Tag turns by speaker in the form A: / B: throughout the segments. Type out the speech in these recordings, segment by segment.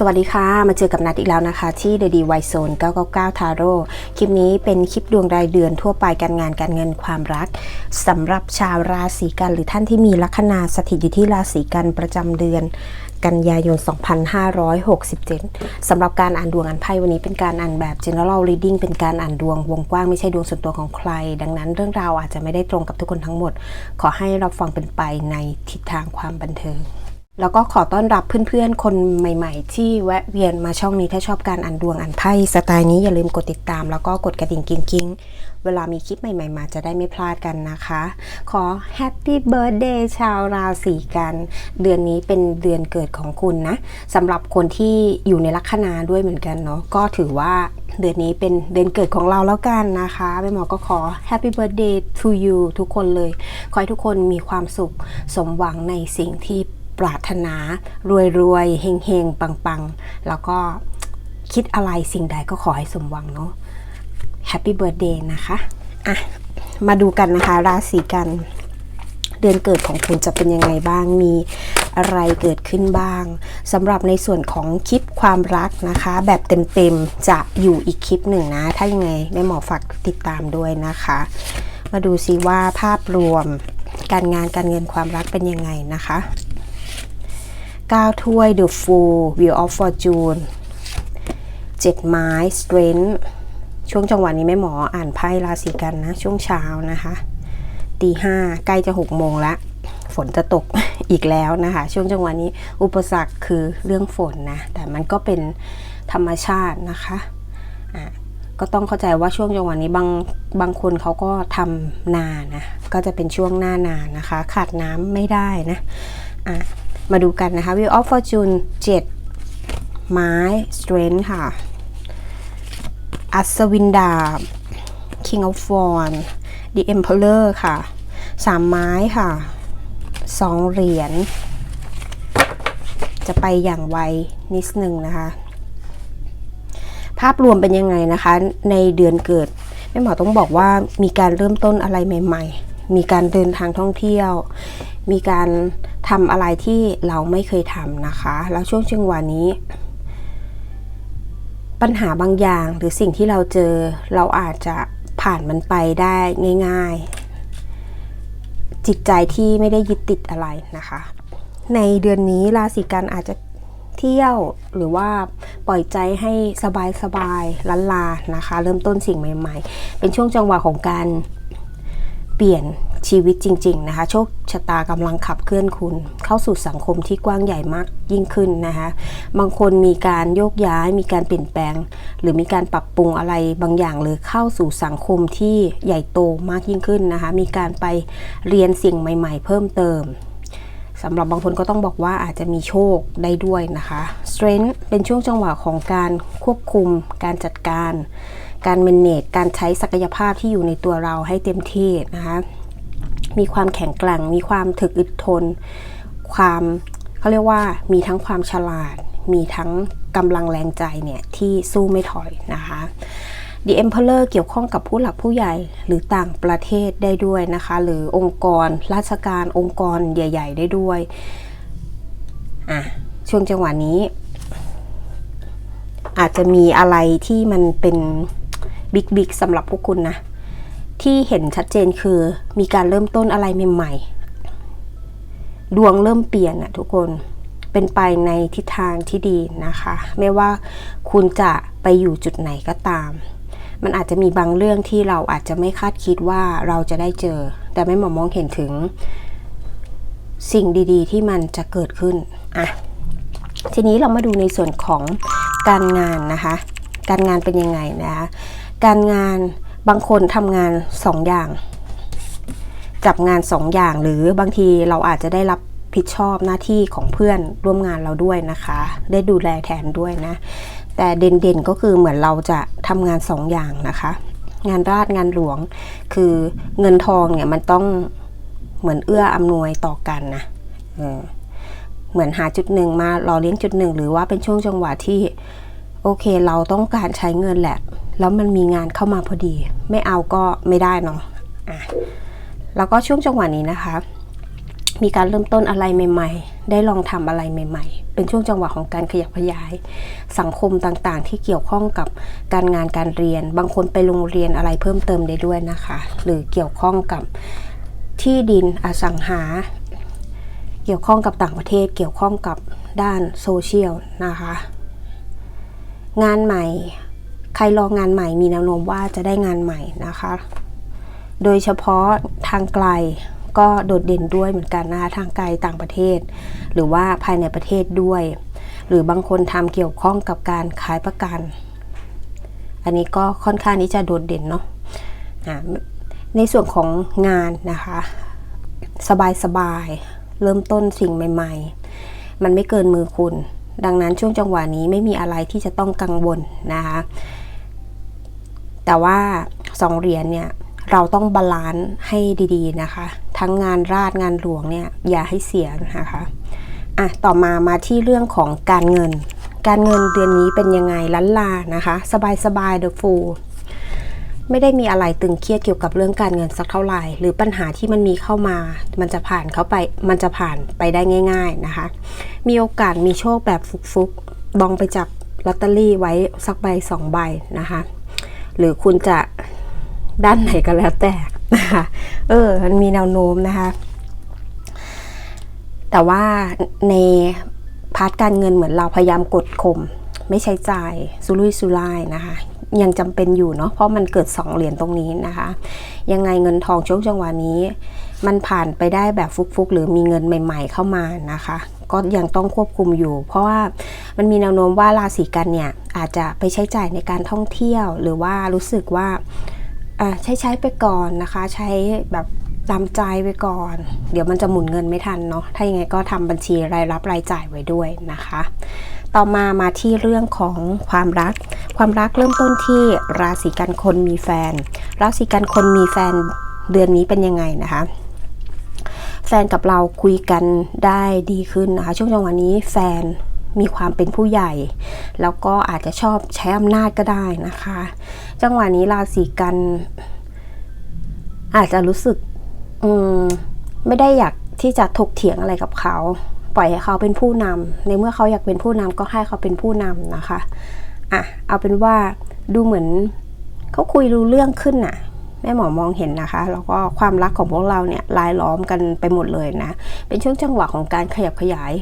A: สวัสดีค่ะ มาเจอกับนัดอีกแล้วนะคะ ที่ The d y Zone 999 Taro คลิปนี้เป็นคลิปดวงรายเดือนทั่วไปการงานการเงินความรักสำหรับชาวราศีกัน หรือท่านที่มีลัคนาสถิตอยู่ที่ราศีกันประจำเดือนกันยายน 2567 สำหรับการอ่านดวงอ่านไพ่วันนี้เป็นการอ่านแบบ general reading เป็นการอ่านดวงวงกว้างไม่ใช่ดวงส่วนตัวของใคร ดังนั้นเรื่องราวอาจจะไม่ได้ตรงกับทุกคนทั้งหมด ขอให้เราฟังเป็นไปในทิศทางความบันเทิง แล้วก็ขอต้อนรับเพื่อนๆ คนใหม่ๆ ที่แวะเวียนมาช่องนี้ถ้าชอบการอ่านดวงอ่านไพ่สไตล์นี้อย่าลืมกดติดตาม แล้วก็กดกระดิ่งกิ้งๆ เวลามีคลิปใหม่ๆ มาจะได้ไม่พลาดกันนะคะ ขอแฮปปี้เบิร์ดเดย์ชาวราศีกัน เดือนนี้เป็นเดือนเกิดของคุณนะสำหรับคนที่อยู่ในลัคนาด้วยเหมือนกันเนาะก็ถือว่าเดือนนี้เป็นเดือนเกิดของเราแล้วกันนะคะแม่หมอก็ขอ Happy Birthday to you ทุกคนเลย ขอให้ทุกคนมีความสุขสมหวังในสิ่งที่ ปรารถนารวยรวยๆเฮงเฮงปังปังๆแล้วก็คิดอะไรสิ่งใดก็ขอให้สมหวังเนาะ Happy Birthday นะคะอะมาดูกันนะคะ ราศีกันเดือนเกิดของคุณจะเป็นยังไงบ้าง มีอะไรเกิดขึ้นบ้างสำหรับในส่วนของคลิปความรักนะคะ แบบเต็มๆ จะอยู่อีกคลิปหนึ่งนะ ถ้ายังไงแม่หมอฝากติดตามด้วยนะคะ มาดูซิว่าภาพรวมการงานการเงินความรักเป็นยังไงนะคะ 9 ถ้วย The Fool Wheel of Fortune 7 ไม้ Strength ช่วงจังหวะนี้แม่หมออ่านไพ่ราศีกันนะ ช่วงเช้านะคะตีห้าใกล้จะหกโมงละ ฝนจะตกอีกแล้วนะคะ ช่วงจังหวะนี้อุปสรรคคือเรื่องฝนนะ แต่มันก็เป็นธรรมชาตินะคะะก็ต้องเข้าใจว่าช่วงจังหวะนี้บางบางคนเขาก็ทำนานะ ก็จะเป็นช่วงหน้านานะคะ ขาดน้ำไม่ได้นะอะ มาดูกันนะคะ Wheel of Fortune 7 ไม้ Strength ค่ะ อัศวินดาบ King of w a n d The Emperor ค่ะ สามไม้ค่ะสองเหรียญ จะไปอย่างไวนิดนึงนะคะ ภาพรวมเป็นยังไงนะคะ ในเดือนเกิดแม่หมอต้องบอกว่ามีการเริ่มต้นอะไรใหม่ ๆ มีการเดินทางท่องเที่ยว มีการทำอะไรที่เราไม่เคยทำนะคะ แล้วช่วงจังหวะนี้ ปัญหาบางอย่างหรือสิ่งที่เราเจอเราอาจจะผ่านมันไปได้ง่าย ๆ จิตใจที่ไม่ได้ยึดติดอะไรนะคะ ในเดือนนี้ราศีกันอาจจะเที่ยวหรือว่าปล่อยใจให้สบายๆลันลานะคะ เริ่มต้นสิ่งใหม่ ๆ เป็นช่วงจังหวะของการเปลี่ยน ชีวิตจริง ๆ นะคะ โชคชะตากำลังขับเคลื่อนคุณ เข้าสู่สังคมที่กว้างใหญ่มากยิ่งขึ้นนะคะ บางคนมีการโยกย้าย มีการเปลี่ยนแปลง หรือมีการปรับปรุงอะไรบางอย่างหรือเข้าสู่สังคมที่ใหญ่โตมากยิ่งขึ้นนะคะ มีการไปเรียนสิ่งใหม่ ๆ เพิ่มเติมสำหรับบางคนก็ต้องบอกว่าอาจจะมีโชคได้ด้วยนะคะ Strength เป็นช่วงจังหวะของการควบคุม การจัดการ การ manage การใช้ศักยภาพที่อยู่ในตัวเราให้เต็มที่นะคะ มีความแข็งแกร่ง มีความถึกอึดทน ความเขาเรียกว่ามีทั้งความฉลาด มีทั้งกำลังแรงใจเนี่ยที่สู้ไม่ถอยนะคะ The Emperor เกี่ยวข้องกับผู้หลักผู้ใหญ่หรือต่างประเทศได้ด้วยนะคะ หรือองค์กร ราชการองค์กรใหญ่ ๆ ได้ด้วยอะช่วงจังหวะนี้ อาจจะมีอะไรที่มันเป็นบิ๊กบิ๊กสำหรับพวกคุณนะ ที่เห็นชัดเจนคือมีการเริ่มต้นอะไรใหม่ๆ ดวงเริ่มเปลี่ยนอะทุกคนเป็นไปในทิศทางที่ดีนะคะ ไม่ว่าคุณจะไปอยู่จุดไหนก็ตาม มันอาจจะมีบางเรื่องที่เราอาจจะไม่คาดคิดว่าเราจะได้เจอ แต่ไม่หมอมองเห็นถึง สิ่งดีๆ ที่มันจะเกิดขึ้นอะทีนี้เรามาดูในส่วนของการงานนะคะ การงานเป็นยังไงนะคะ การงาน บางคนทำงานสองอย่าง จับงานสองอย่างหรือบางทีเราอาจจะได้รับผิดชอบหน้าที่ของเพื่อนร่วมงานเราด้วยนะคะ ได้ดูแลแทนด้วยนะ แต่เด่นๆก็คือเหมือนเราจะทำงานสองอย่างนะคะ งานราชงานหลวง คือเงินทองเนี่ยมันต้องเหมือนเอื้ออำนวยต่อกันนะเออเหมือนหาจุดหนึ่งมารอเลี้ยงจุดหนึ่งหรือว่าเป็นช่วงจังหวะที่ โอเคเราต้องการใช้เงินแหละ แล้วมันมีงานเข้ามาพอดี ไม่เอาก็ไม่ได้เนาะอะแล้วก็ช่วงจังหวะนี้นะคะ มีการเริ่มต้นอะไรใหม่ ๆ ได้ลองทำอะไรใหม่ ๆ เป็นช่วงจังหวะของการขยับขยาย สังคมต่างๆ ที่เกี่ยวข้องกับการงานการเรียน บางคนไปโรงเรียนอะไรเพิ่มเติมได้ด้วยนะคะ หรือเกี่ยวข้องกับที่ดินอสังหา เกี่ยวข้องกับต่างประเทศ เกี่ยวข้องกับด้านโซเชียลนะคะ งานใหม่ ใครรองานใหม่มีแนวโน้มว่าจะได้งานใหม่นะคะ โดยเฉพาะทางไกลก็โดดเด่นด้วยเหมือนกันนะคะทางไกลต่างประเทศ หรือว่าภายในประเทศด้วย หรือบางคนทำเกี่ยวข้องกับการขายประกัน อันนี้ก็ค่อนข้างที่จะโดดเด่นเนาะะในส่วนของงานนะคะ สบายๆเริ่มต้นสิ่งใหม่ ๆ มันไม่เกินมือคุณ ดังนั้นช่วงจังหวะนี้ไม่มีอะไรที่จะต้องกังวลนะคะ แต่ว่าสองเหรียญเนี่ยเราต้องบาลานซ์ให้ดีๆนะคะ ทั้งงานราชงานหลวงเนี่ยอย่าให้เสียนะคะอะต่อมามาที่เรื่องของการเงิน การเงินเดือนนี้เป็นยังไงล้านลานะคะ สบายๆเดอะฟูไม่ได้มีอะไรตึงเครียดเกี่ยวกับเรื่องการเงินสักเท่าไหร่ หรือปัญหาที่มันมีเข้ามา มันจะผ่านเข้าไปมันจะผ่านไปได้ง่าย ๆนะคะ มีโอกาสมีโชคแบบฟุกๆบองไปจับลอตเตอรี่ไว้สักใบสองใบนะคะ หรือคุณจะด้านไหนก็แล้วแต่นะคะเออมันมีแนวโน้มนะคะ แต่ว่าในพาร์ทการเงินเหมือนเราพยายามกดข่มไม่ใช้จ่ายสุรุ่ยสุร่ายนะคะ ยังจำเป็นอยู่เนาะเพราะมันเกิด 2 เหรียญตรงนี้นะคะ ยังไงเงินทองช่วงจังหวะนี้ มันผ่านไปได้แบบฟุกๆ หรือมีเงินใหม่ ๆ เข้ามานะคะ ก็ยังต้องควบคุมอยู่ เพราะว่ามันมีแนวโน้มว่าราศีกันเนี่ยอาจจะไปใช้จ่ายในการท่องเที่ยว หรือว่ารู้สึกว่าใช้ใช้ไปก่อนนะคะ ใช้แบบตามใจไปก่อน เดี๋ยวมันจะหมุนเงินไม่ทันเนาะถ้ายังไงก็ทำบัญชีรายรับรายจ่ายไว้ด้วยนะคะ ต่อมามาที่เรื่องของความรัก ความรักเริ่มต้นที่ราศีกันคนมีแฟน ราศีกันคนมีแฟนเดือนนี้เป็นยังไงนะคะ แฟนกับเราคุยกันได้ดีขึ้นนะคะช่วงจังหวะนี้แฟนมีความเป็นผู้ใหญ่ แล้วก็อาจจะชอบใช้อำนาจก็ได้นะคะ จังหวะนี้ราศีกัน อาจจะรู้สึกอืมไม่ได้อยากที่จะถกเถียงอะไรกับเขา ปล่อยให้เขาเป็นผู้นำในเมื่อเขาอยากเป็นผู้นำก็ให้เขาเป็นผู้นำนะคะอะเอาเป็นว่าดูเหมือนเขาคุยรู้เรื่องขึ้นน่ะ แม่หมอมองเห็นนะคะ แล้วก็ความรักของพวกเราเนี่ยลายล้อมกันไปหมดเลยนะ เป็นช่วงจังหวะของการขยับขยาย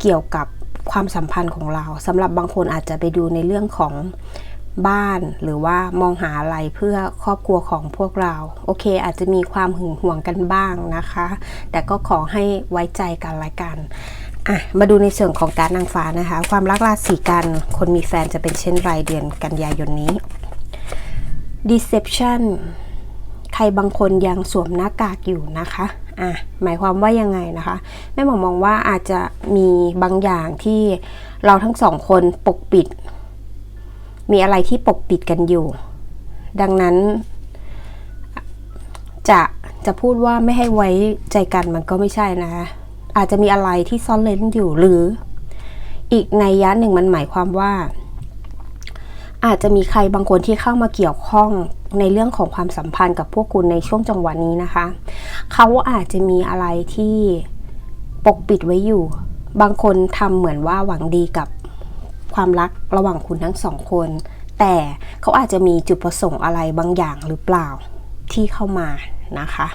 A: เกี่ยวกับความสัมพันธ์ของเราสำหรับบางคนอาจจะไปดูในเรื่องของบ้านหรือว่ามองหาอะไรเพื่อครอบครัวของพวกเรา โอเค อาจจะมีความหึงหวงกันบ้างนะคะ แต่ก็ขอให้ไว้ใจกันละกันอะมาดูในส่วนของการนางฟ้านะคะ ความรักราศีกัน คนมีแฟนจะเป็นเช่นไรเดือนกันยายนนี้ deception ใครบางคนยังสวมหน้ากากอยู่นะคะอะหมายความว่ายังไงนะคะแม่หมอมองว่าอาจจะมีบางอย่างที่เราทั้งสองคนปกปิด มีอะไรที่ปกปิดกันอยู่ ดังนั้น จะจะพูดว่าไม่ให้ไว้ใจกันมันก็ไม่ใช่นะอาจจะมีอะไรที่ซ่อนเล้นอยู่หรือ อีกในยะหนึ่งมันหมายความว่า อาจจะมีใครบางคนที่เข้ามาเกี่ยวข้อง ในเรื่องของความสัมพันธ์กับพวกคุณในช่วงจังหวะนี้นะคะ เขาอาจจะมีอะไรที่ปกปิดไว้อยู่ บางคนทำเหมือนว่าหวังดีกับความรักระหว่างคุณทั้งสองคน แต่เขาอาจจะมีจุดประสงค์อะไรบางอย่างหรือเปล่าที่เข้ามานะคะ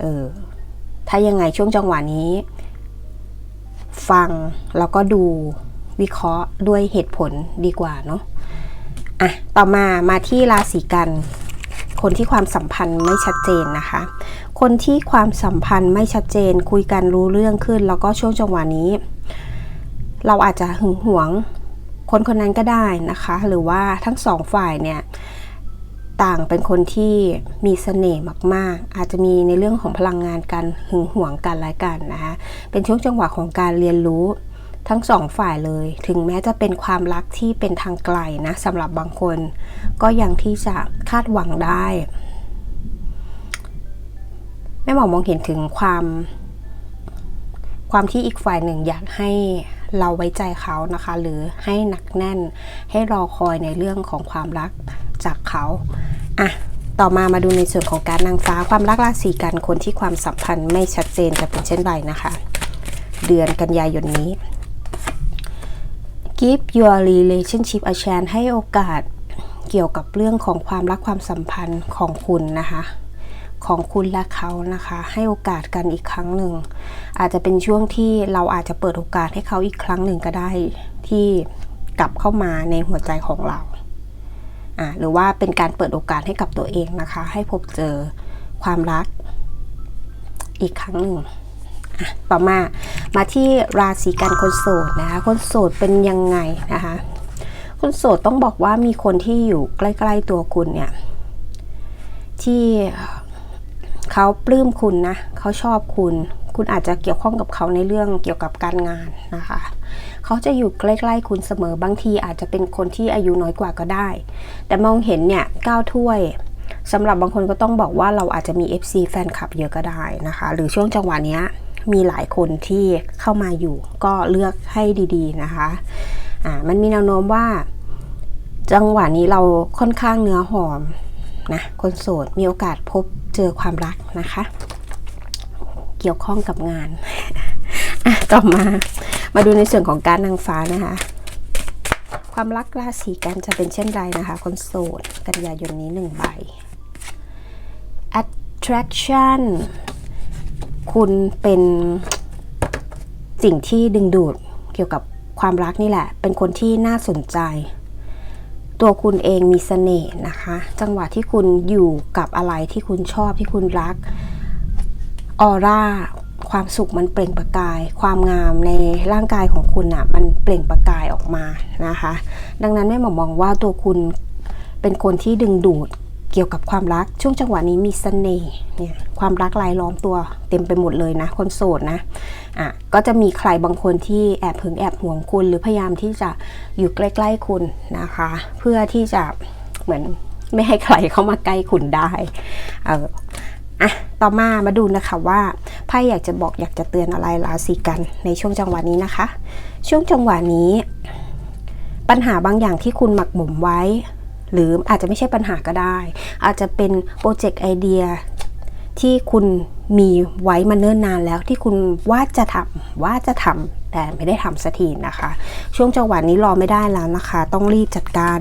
A: เออ ถ้ายังไงช่วงจังหวะนี้ ฟังแล้วก็ดูวิเคราะห์ด้วยเหตุผลดีกว่าเนาะ อะต่อมามาที่ราศีกันคนที่ความสัมพันธ์ไม่ชัดเจนนะคะ คนที่ความสัมพันธ์ไม่ชัดเจน คุยกันรู้เรื่องขึ้น แล้วก็ช่วงจังหวะนี้ เราอาจจะหึงหวง คนคนนั้นก็ได้นะคะ หรือว่าทั้งสองฝ่ายเนี่ยต่างเป็นคนที่มีเสน่ห์มาก ๆ อาจจะมีในเรื่องของพลังงานกันหึงหวงกันและกันนะคะ เป็นช่วงจังหวะของการเรียนรู้ ทั้งสองฝ่ายเลย ถึงแม้จะเป็นความรักที่เป็นทางไกลนะสำหรับบางคน ก็ยังที่จะคาดหวังได้แม่หมอมองเห็นถึงความ ความที่อีกฝ่ายหนึ่งอยากให้เราไว้ใจเขานะคะ หรือให้หนักแน่น ให้รอคอยในเรื่องของความรักจากเขาอะต่อมามาดูในส่วนของการนางฟ้าความรักราศีกันคนที่ความสัมพันธ์ไม่ชัดเจนจะเป็นเช่นไรนะคะ เดือนกันยายนนี้ Give your relationship a chance ให้โอกาสเกี่ยวกับเรื่องของความรักความสัมพันธ์ของคุณนะคะ ของคุณและเขานะคะ ให้โอกาสกันอีกครั้งหนึ่ง อาจจะเป็นช่วงที่เราอาจจะเปิดโอกาสให้เขาอีกครั้งหนึ่งก็ได้ที่กลับเข้ามาในหัวใจของเราอ่าหรือว่าเป็นการเปิดโอกาสให้กับตัวเองนะคะ ให้พบเจอความรักอีกครั้งหนึ่งต่อมา มาที่ราศีกันคนโสดนะคะ คนโสดเป็นยังไงนะคะ คนโสดต้องบอกว่ามีคนที่อยู่ใกล้ ๆ ตัวคุณเนี่ย ที่เขาปลื้มคุณนะเขาชอบคุณ คุณอาจจะเกี่ยวข้องกับเขาในเรื่องเกี่ยวกับการงานนะคะ เขาจะอยู่ใกล้ๆคุณเสมอบางทีอาจจะเป็นคนที่อายุน้อยกว่าก็ได้ แต่มองเห็นเนี่ยก้าวถ้วยสำหรับบางคนก็ต้องบอกว่าเราอาจจะมี FC แฟนคลับเยอะก็ได้นะคะ หรือช่วงจังหวะเนี้ย มีหลายคนที่เข้ามาอยู่ ก็เลือกให้ดีๆนะคะอ่ามันมีแนวโน้มว่า จังหวะนี้เราค่อนข้างเนื้อหอมนะคนโสดมีโอกาสพบเจอความรักนะคะ เกี่ยวข้องกับงานอะต่อมามาดูในส่วนของการนางฟ้านะคะ ความรักราศีกันจะเป็นเช่นไรนะคะ คนโสดกันยายนนี้หนึ่งใบ attraction คุณเป็นสิ่งที่ดึงดูดเกี่ยวกับความรักนี่แหละ เป็นคนที่น่าสนใจ ตัวคุณเองมีเสน่ห์นะคะ จังหวะที่คุณอยู่กับอะไรที่คุณชอบที่คุณรัก ออร่า ความสุขมันเปล่งประกาย ความงามในร่างกายของคุณอะ มันเปล่งประกายออกมานะคะ ดังนั้นแม่หมอมองว่าตัวคุณเป็นคนที่ดึงดูด กี่ยวกับความรักช่วงจังหวะนี้มีเสน่ห์เนี่ยความรักลายล้อมตัวเต็มไปหมดเลยนะ คนโสดนะอะก็จะมีใครบางคนที่แอบหึงแอบห่วงคุณ หรือพยายามที่จะอยู่ใกล้ ๆคุณนะคะ เพื่อที่จะเหมือนไม่ให้ใครเข้ามาใกล้คุณได้เอออะต่อมามาดูนะคะว่าไพ่อยากจะบอกอยากจะเตือนอะไรราศีกันในช่วงจังหวะนี้นะคะ ช่วงจังหวะนี้ ปัญหาบางอย่างที่คุณหมักหมมไว้ หรืออาจจะไม่ใช่ปัญหาก็ได้ อาจจะเป็นโปรเจกต์ไอเดียที่คุณมีไว้มาเนิ่นนานแล้วที่คุณว่าจะทำว่าจะทำแต่ไม่ได้ทำสักทีนะคะ ช่วงจังหวะนี้รอไม่ได้แล้วนะคะ ต้องรีบจัดการ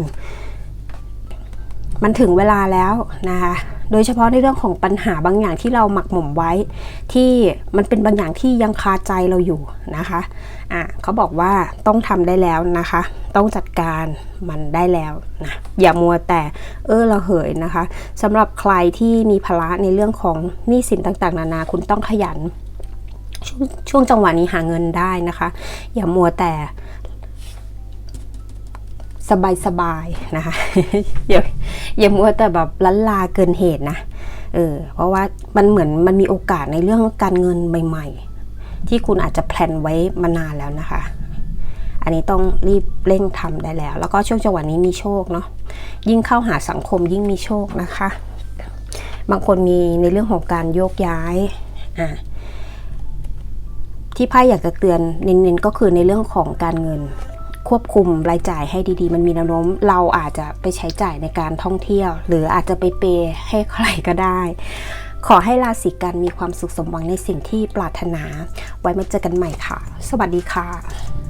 A: มันถึงเวลาแล้วนะคะ โดยเฉพาะในเรื่องของปัญหาบางอย่างที่เราหมักหมมไว้ ที่มันเป็นบางอย่างที่ยังคาใจเราอยู่นะคะอะเขาบอกว่าต้องทำได้แล้วนะคะ ต้องจัดการมันได้แล้วนะอย่ามัวแต่เออระเหยนะคะสำหรับใครที่มีภาระในเรื่องของหนี้สินต่างๆ นานาคุณต้องขยันชช่วงจังหวะนี้หาเงินได้นะคะ อย่ามัวแต่ สบายๆนะคะอย่าอย่ามัวแต่แบบลันลาเกินเหตุนะเออเพราะว่ามันเหมือนมันมีโอกาสในเรื่องการเงินใหม่ ๆ ที่คุณอาจจะแพลนไว้มานานแล้วนะคะ อันนี้ต้องรีบเร่งทำได้แล้ว แล้วก็ช่วงจังหวะนี้มีโชคเนาะยิ่งเข้าหาสังคมยิ่งมีโชคนะคะ บางคนมีในเรื่องของการโยกย้ายอ่าที่ไพ่อยากจะเตือนเน้นๆก็คือในเรื่องของการเงิน ควบคุมรายจ่ายให้ดีๆ มันมีแนวโน้ม เราอาจจะไปใช้จ่ายในการท่องเที่ยว หรืออาจจะไปเปย์ให้ใครก็ได้ ขอให้ราศีกันมีความสุขสมหวังในสิ่งที่ปรารถนา ไว้มาเจอกันใหม่ค่ะ สวัสดีค่ะ